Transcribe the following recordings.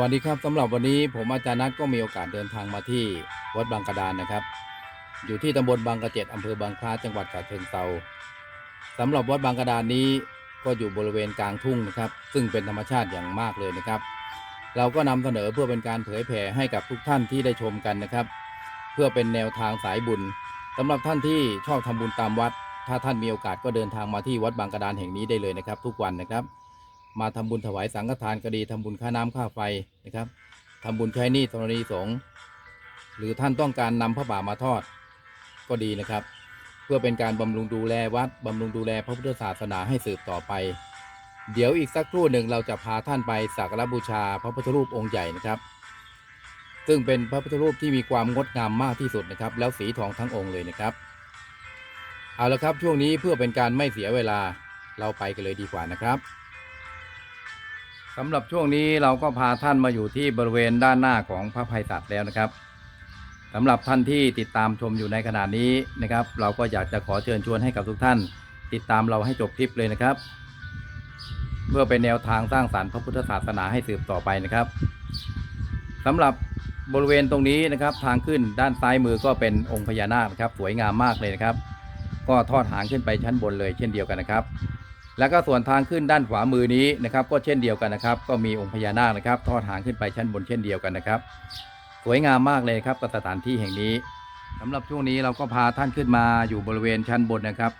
สวัสดีครับสำหรับวันนี้ผมอาจารย์นัทก็มีโอกาสเดินทางมาที่วัดบางกระดานนะครับ อยู่ที่ตำบลบางกระเจ็ดอำเภอบางคล้าจังหวัดฉะเชิงเทราสำหรับวัดบางกระดานนี้ก็อยู่บริเวณกลางทุ่งนะครับ ซึ่งเป็นธรรมชาติอย่างมากเลยนะครับ เราก็นำเสนอเพื่อเป็นการเผยแผ่ให้กับทุกท่านที่ได้ชมกันนะครับ เพื่อเป็นแนวทางสายบุญสำหรับท่านที่ชอบทำบุญตามวัด ถ้าท่านมีโอกาสก็เดินทางมาที่วัดบางกระดานแห่งนี้ได้เลยนะครับ ทุกวันนะครับ มาทำบุญถวายสังฆทานก็ดีทำบุญค่าน้ำค่าไฟนะครับทำบุญใช้หนี้ธรณีสงฆ์หรือท่านต้องการนำพระป่ามาทอดก็ดีนะครับ เพื่อเป็นการบำรุงดูแลวัดบำรุงดูแลพระพุทธศาสนาให้สืบต่อไป เดี๋ยวอีกสักครู่หนึ่งเราจะพาท่านไปสักการบูชาพระพุทธรูปองค์ใหญ่นะครับ ซึ่งเป็นพระพุทธรูปที่มีความงดงามมากที่สุดนะครับ แล้วสีทองทั้งองค์เลยนะครับ เอาละครับช่วงนี้เพื่อเป็นการไม่เสียเวลาเราไปกันเลยดีกว่านะครับ สำหรับช่วงนี้เราก็พาท่านมาอยู่ที่บริเวณด้านหน้าของพระภัยศัตร์แล้วนะครับสำหรับท่านที่ติดตามชมอยู่ในขณะนี้นะครับ เราก็อยากจะขอเชิญชวนให้กับทุกท่าน ติดตามเราให้จบคลิปเลยนะครับ เพื่อเป็นแนวทางสร้างสรรค์พระพุทธศาสนาให้สืบต่อไปนะครับสำหรับบริเวณตรงนี้นะครับ ทางขึ้นด้านซ้ายมือก็เป็นองค์พญานาคนะครับ สวยงามมากเลยนะครับ ก็ทอดหางขึ้นไปชั้นบนเลยเช่นเดียวกันนะครับ แล้วก็ส่วนทางขึ้นด้านขวามือนี้นะครับ ก็เช่นเดียวกันนะครับ ก็มีองค์พญานาคนะครับ ทอดหางขึ้นไปชั้นบนเช่นเดียวกันนะครับ สวยงามมากเลยครับสถานที่แห่งนี้สำหรับช่วงนี้เราก็พาท่านขึ้นมาอยู่บริเวณชั้นบนนะครับ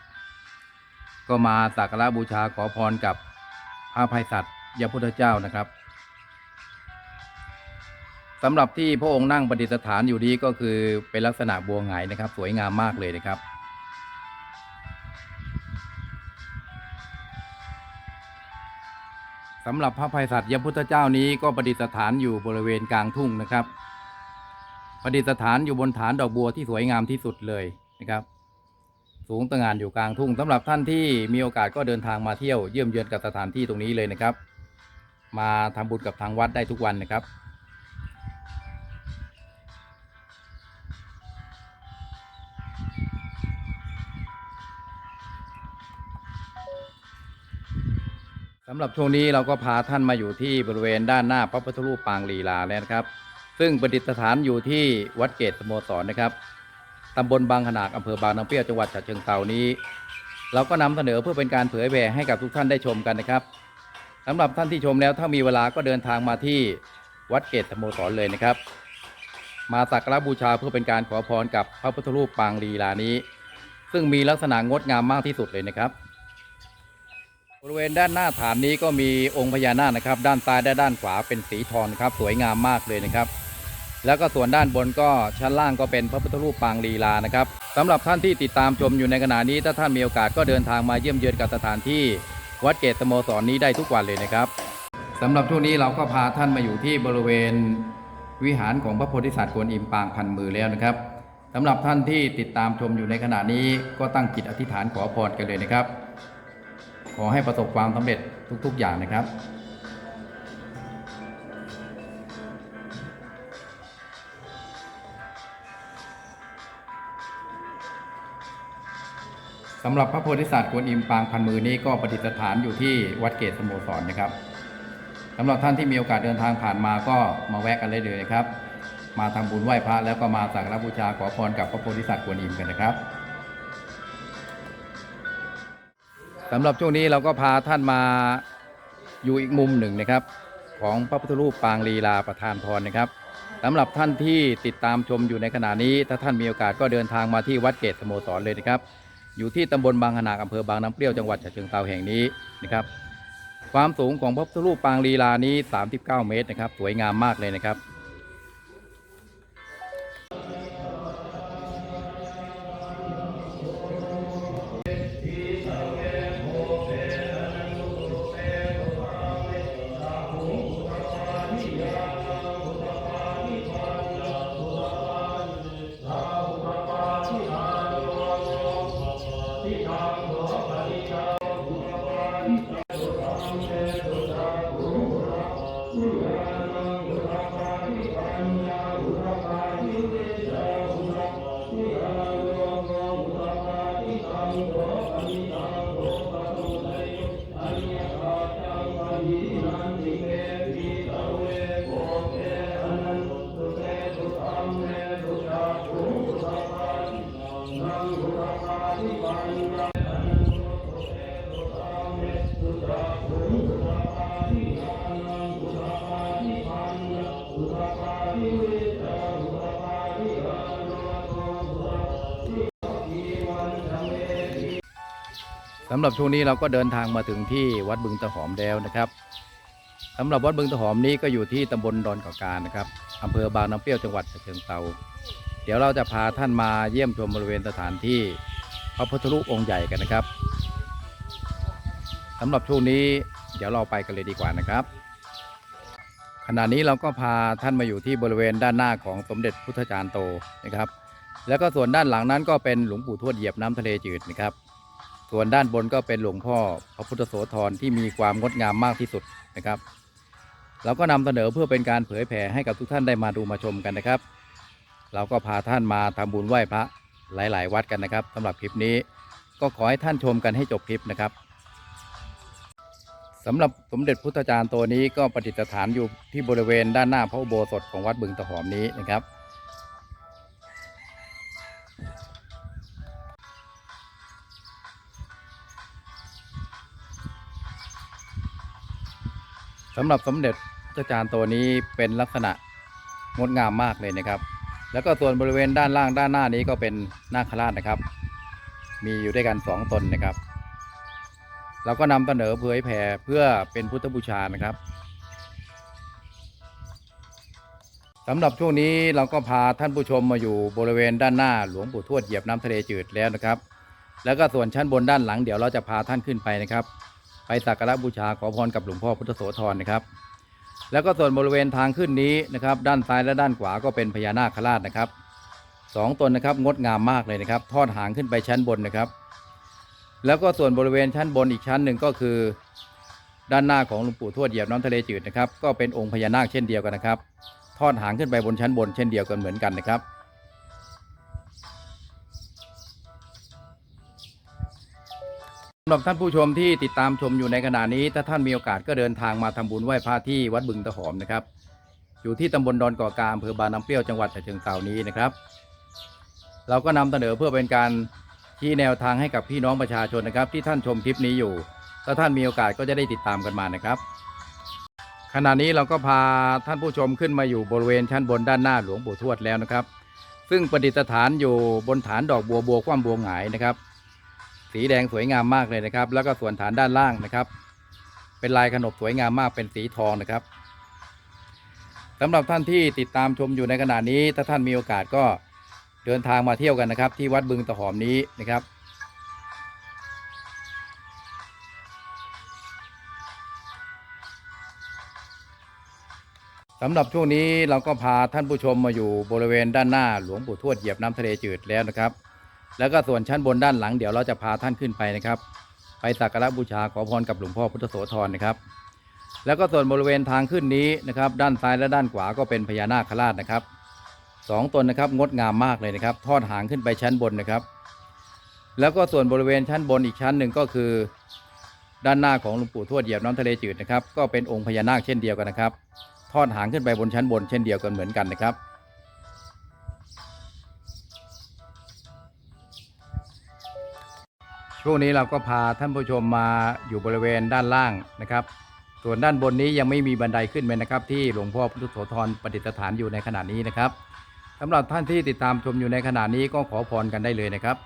ก็มาสักการะบูชาขอพรกับพระภัยสัตย์ยพุทธเจ้านะครับสำหรับที่พระองค์นั่งประดิษฐานอยู่นี้ก็คือเป็นลักษณะบัวหงายนะครับ สวยงามมากเลยนะครับ สำหรับพระภัยสัตยพุทธเจ้านี้ก็ประดิษฐานอยู่บริเวณกลางทุ่งนะครับ ประดิษฐานอยู่บนฐานดอกบัวที่สวยงามที่สุดเลยนะครับ สูงตระหง่านอยู่กลางทุ่งสำหรับท่านที่มีโอกาสก็เดินทางมาเที่ยวเยี่ยมเยือนกับสถานที่ตรงนี้เลยนะครับ มาทำบุญกับทางวัดได้ทุกวันนะครับ สำหรับช่วงนี้เราก็พาท่านมาอยู่ที่บริเวณด้านหน้าพระพุทธรูปปางลีลาแล้วนะครับ ซึ่งประดิษฐานอยู่ที่วัดเกตสโมสรนะครับตำบลบางขนากอำเภอบางน้ำเปรี้ยวจังหวัดฉะเชิงเทรานี้ เราก็นำเสนอเพื่อเป็นการเผยแผ่ให้กับทุกท่านได้ชมกันนะครับสำหรับท่านที่ชมแล้วถ้ามีเวลาก็เดินทางมาที่วัดเกตสโมสรเลยนะครับ มาสักการบูชาเพื่อเป็นการขอพรกับพระพุทธรูปปางลีลานี้ ซึ่งมีลักษณะงดงามมากที่สุดเลยนะครับ บริเวณด้านหน้าฐานนี้ก็มีองค์พญานาคนะครับ ด้านซ้ายและด้านขวาเป็นสีทองครับ สวยงามมากเลยนะครับ แล้วก็ส่วนด้านบนก็ชั้นล่างก็เป็นพระพุทธรูปปางลีลานะครับสำหรับท่านที่ติดตามชมอยู่ในขณะนี้ถ้าท่านมีโอกาสก็เดินทางมาเยี่ยมเยือนกับสถานที่ วัดเกตสโมสรนี้ได้ทุกวันเลยนะครับสำหรับช่วงนี้เราก็พาท่านมาอยู่ที่บริเวณวิหารของพระโพธิสัตว์กวนอิมปางพันมือแล้วนะครับสำหรับท่านที่ติดตามชมอยู่ในขณะนี้ก็ตั้งจิตอธิษฐานขอพรกันเลยนะครับ ขอให้ประสบความสำเร็จทุก ๆ อย่างนะครับสำหรับพระโพธิสัตว์กวนอิมปางพันมือนี้ก็ประดิษฐานอยู่ที่วัดเกตสโมสรนะครับสำหรับท่านที่มีโอกาสเดินทางผ่านมาก็มาแวะกันได้เลยนะครับ มาทำบุญไหว้พระแล้วก็มาสักการะบูชาขอพรกับพระโพธิสัตว์กวนอิมกันนะครับ สำหรับช่วงนี้เราก็พาท่านมาอยู่อีกมุมหนึ่งนะครับ ของพระพุทธรูปปางลีลาประธานพรนะครับสำหรับท่านที่ติดตามชมอยู่ในขณะนี้ ถ้าท่านมีโอกาสก็เดินทางมาที่วัดเกตสโมสรเลยนะครับ อยู่ที่ตำบลบางขนากอำเภอบางน้ำเปรี้ยวจังหวัดฉะเชิงเทราแห่งนี้นะครับ ความสูงของพระพุทธรูปปางลีลานี้ 39 เมตรนะครับ สวยงามมากเลยนะครับ สำหรับช่วงนี้เราก็เดินทางมาถึงที่วัดบึงตะหอมแล้วนะครับสำหรับวัดบึงตะหอมนี้ก็อยู่ที่ตำบลดอนเกาะการนะครับอำเภอบางน้ำเปรี้ยวจังหวัดฉะเชิงเทราเดี๋ยวเราจะพาท่านมาเยี่ยมชมบริเวณสถานที่พระพุทธรูปองค์ใหญ่กันนะครับสำหรับช่วงนี้เดี๋ยวเราไปกันเลยดีกว่านะครับ ขณะนี้เราก็พาท่านมาอยู่ที่บริเวณด้านหน้าของสมเด็จพุทธจารย์โตนะครับ แล้วก็ส่วนด้านหลังนั้นก็เป็นหลวงปู่ทวดเหยียบน้ำทะเลจืดนะครับ ส่วนด้านบนก็เป็นหลวงพ่อพระพุทธโสธรที่มีความงดงามมากที่สุดนะครับ เราก็นำเสนอเพื่อเป็นการเผยแผ่ให้กับทุกท่านได้มาดูมาชมกันนะครับ เราก็พาท่านมาทำบุญไหว้พระหลาย ๆ วัดกันนะครับสำหรับคลิปนี้ก็ขอให้ท่านชมกันให้จบคลิปนะครับสำหรับสมเด็จพุทธจารย์ตัวนี้ก็ประดิษฐานอยู่ที่บริเวณด้านหน้าพระอุโบสถของวัดบึงตะหอมนี้นะครับ สำหรับสมเด็จพระจารย์ตัวนี้เป็นลักษณะงดงามมากเลยนะครับ แล้วก็ส่วนบริเวณด้านล่างด้านหน้านี้ก็เป็นนาคราชนะครับ มีอยู่ด้วยกันสองตนนะครับ เราก็นำเสนอเผยแผ่เพื่อเป็นพุทธบูชานะครับสำหรับช่วงนี้เราก็พาท่านผู้ชมมาอยู่บริเวณด้านหน้าหลวงปู่ทวดเหยียบน้ำทะเลจืดแล้วนะครับ แล้วก็ส่วนชั้นบนด้านหลังเดี๋ยวเราจะพาท่านขึ้นไปนะครับ ไปสักการะบูชาขอพรกับหลวงพ่อพุทธโสธรนะครับ แล้วก็ส่วนบริเวณทางขึ้นนี้นะครับ ด้านซ้ายและด้านขวาก็เป็นพญานาคราชนะครับสองตนนะครับงดงามมากเลยนะครับ ทอดหางขึ้นไปชั้นบนนะครับ แล้วก็ส่วนบริเวณชั้นบนอีกชั้นหนึ่งก็คือ ด้านหน้าของหลวงปู่ทวดเหยียบน้ำทะเลจืดนะครับ ก็เป็นองค์พญานาคเช่นเดียวกันนะครับ ทอดหางขึ้นไปบนชั้นบนเช่นเดียวกันเหมือนกันนะครับ สำหรับท่านผู้ชมที่ติดตามชมอยู่ในขณะนี้ ถ้าท่านมีโอกาสก็เดินทางมาทำบุญไหว้พระที่วัดบึงตะหอมนะครับ อยู่ที่ตำบลดอนก่อกาอำเภอบางน้ำเปรี้ยวจังหวัดฉะเชิงเทรานี้นะครับ เราก็นำเสนอเพื่อเป็นการชี้แนวทางให้กับพี่น้องประชาชนนะครับ ที่ท่านชมคลิปนี้อยู่ ถ้าท่านมีโอกาสก็จะได้ติดตามกันมานะครับ ขณะนี้เราก็พาท่านผู้ชมขึ้นมาอยู่บริเวณชั้นบนด้านหน้าหลวงปู่ทวดแล้วนะครับ ซึ่งประดิษฐานอยู่บนฐานดอกบัวบัวคว่ำบัวหงายนะครับ สีแดงสวยงามมากเลยนะครับ แล้วก็ส่วนฐานด้านล่างนะครับ เป็นลายขนบสวยงามมากเป็นสีทองนะครับสำหรับท่านที่ติดตามชมอยู่ในขณะนี้ ถ้าท่านมีโอกาสก็เดินทางมาเที่ยวกันนะครับ ที่วัดบึงตะหอมนี้นะครับสำหรับช่วงนี้เราก็พาท่านผู้ชมมาอยู่บริเวณด้านหน้าหลวงปู่ทวดเหยียบน้ำทะเลจืดแล้วนะครับ แล้วก็ส่วนชั้นบนด้านหลังเดี๋ยวเราจะพาท่านขึ้นไปนะครับ ไปสักการะบูชาขอพรกับหลวงพ่อพุทธโสธรนะครับ แล้วก็ส่วนบริเวณทางขึ้นนี้นะครับ ด้านซ้ายและด้านขวาก็เป็นพญานาคราชนะครับสองตนนะครับงดงามมากเลยนะครับ ทอดหางขึ้นไปชั้นบนนะครับ แล้วก็ส่วนบริเวณชั้นบนอีกชั้นหนึ่งก็คือ ด้านหน้าของหลวงปู่ทวดเหยียบน้ำทะเลจืดนะครับ ก็เป็นองค์พญานาคเช่นเดียวกันนะครับ ทอดหางขึ้นไปบนชั้นบนเช่นเดียวกันเหมือนกันนะครับ ช่วงนี้เราก็พาท่านผู้ชมมาอยู่บริเวณด้านล่างนะครับ ส่วนด้านบนนี้ยังไม่มีบันไดขึ้นไปนะครับ ที่หลวงพ่อพุทธโสธรประดิษฐานอยู่ในขณะนี้นะครับสำหรับท่านที่ติดตามชมอยู่ในขณะนี้ก็ขอพรกันได้เลยนะครับ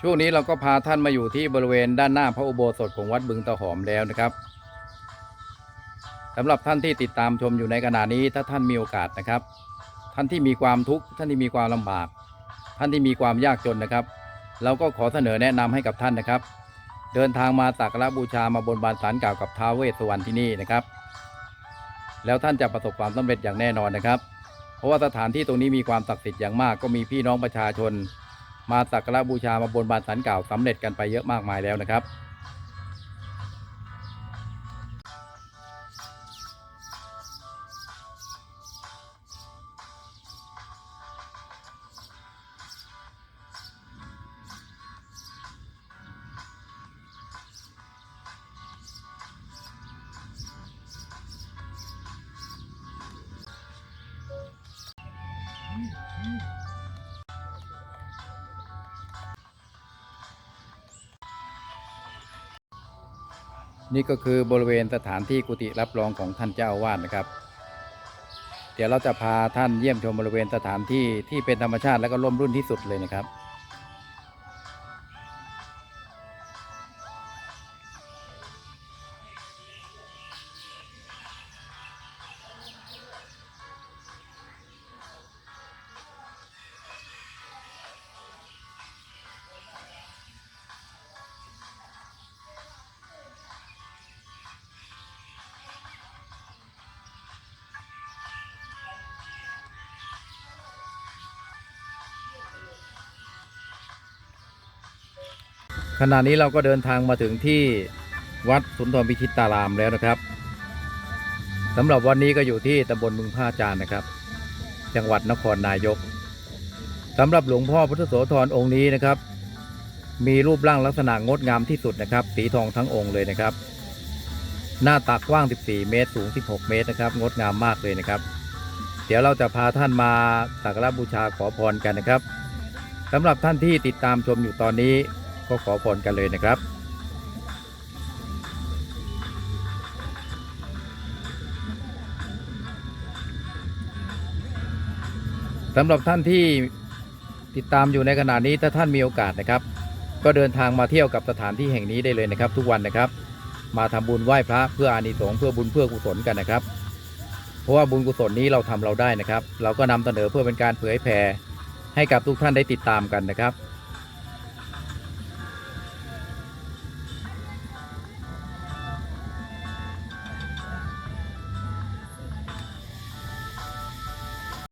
ช่วงนี้เราก็พาท่านมาอยู่ที่บริเวณด้านหน้าพระอุโบสถของวัดบึงตะหอมแล้วนะครับำหรับท่านที่ติดตามชมอยู่ในขณะนี้ถ้าท่านมีโอกาสนะครับ ท่านที่มีความทุกข์ท่านที่มีความลำบาก ท่านที่มีความยากจนนะครับ เราก็ขอเสนอแนะนำให้กับท่านนะครับ เดินทางมาสักการะบูชามาบนบานสารกล่าวกับท้าวเวสสวรรณที่นี่นะครับ แล้วท่านจะประสบความสำเร็จอย่างแน่นอนนะครับ เพราะว่าสถานที่ตรงนี้มีความศักดิ์สิทธิ์อย่างมาก ก็มีพี่น้องประชาชน มาสักการะบูชามาบนบานสันกล่าวสำเร็จกันไปเยอะมากมายแล้วนะครับ นี่ก็คือบริเวณสถานที่กุฏิรับรองของท่านเจ้าอาวาสนะครับ เดี๋ยวเราจะพาท่านเยี่ยมชมบริเวณสถานที่ที่เป็นธรรมชาติและก็ร่มรุ่นที่สุดเลยนะครับ ขณะนี้เราก็เดินทางมาถึงที่วัดสุนทรพิชิตตารามแล้วนะครับสำหรับวันนี้ก็อยู่ที่ตำบลบึงผ้าจานนะครับ จังหวัดนครนายกสำหรับหลวงพ่อพุทธโสธรองค์นี้นะครับ มีรูปร่างลักษณะงดงามที่สุดนะครับ สีทองทั้งองค์เลยนะครับ หน้าตักกว้าง 14 เมตร สูง 16 เมตรนะครับ งดงามมากเลยนะครับ เดี๋ยวเราจะพาท่านมาสักการะบูชาขอพรกันนะครับสำหรับท่านที่ติดตามชมอยู่ตอนนี้ ก็ขอพรกันเลยนะครับสำหรับท่านที่ติดตามอยู่ในขณะนี้ถ้าท่านมีโอกาสนะครับ ก็เดินทางมาเที่ยวกับสถานที่แห่งนี้ได้เลยนะครับ ทุกวันนะครับ มาทำบุญไหว้พระเพื่ออานิสงส์เพื่อบุญเพื่อกุศลกันนะครับ เพราะว่าบุญกุศลนี้เราทำเราได้นะครับ เราก็นำเสนอเพื่อเป็นการเผยแผ่ให้กับทุกท่านได้ติดตามกันนะครับ